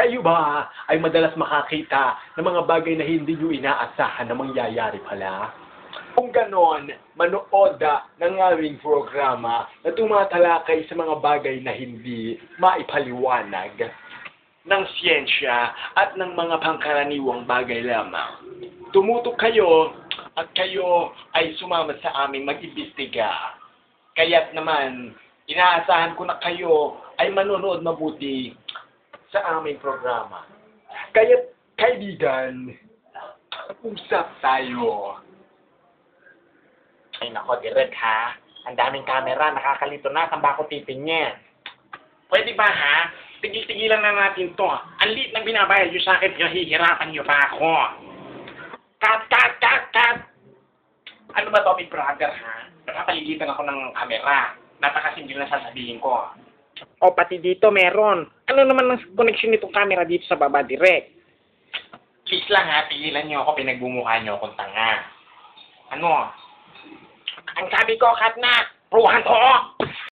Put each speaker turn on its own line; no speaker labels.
Kayo ba ay madalas makakita ng mga bagay na hindi nyo inaasahan na mangyayari pala? Kung ganon, manood ng aming programa na tumatalakay sa mga bagay na hindi maipaliwanag ng siyensya at ng mga pangkaraniwang bagay lamang. Tumutok kayo at kayo ay sumama sa aming mag-imbestiga. Kaya't naman, inaasahan ko na kayo ay manonood mabuti sa aming programa. Kaya't, kaibigan, usap tayo.
Ay nako, direct ha. Ang daming camera, nakakalito na. Saan ba ako titingin? Pwede ba ha? Tigil-tigilan na natin to. Ang liit ng binabayad nyo sa akin, pinahihirapan nyo pa ako. Cut, cut, cut, cut! Ano ba to, Big Brother ha? Nakapaligitan ako ng camera. Napakasimple na sasabihin ko. O, pati dito meron. Ano naman ang connection nitong camera dito sa baba, direct? Please lang ha, tigilan nyo ako, pinagbumukha nyo akong tanga. Ano? Ang sabi ko, cut na! Pruhan ko!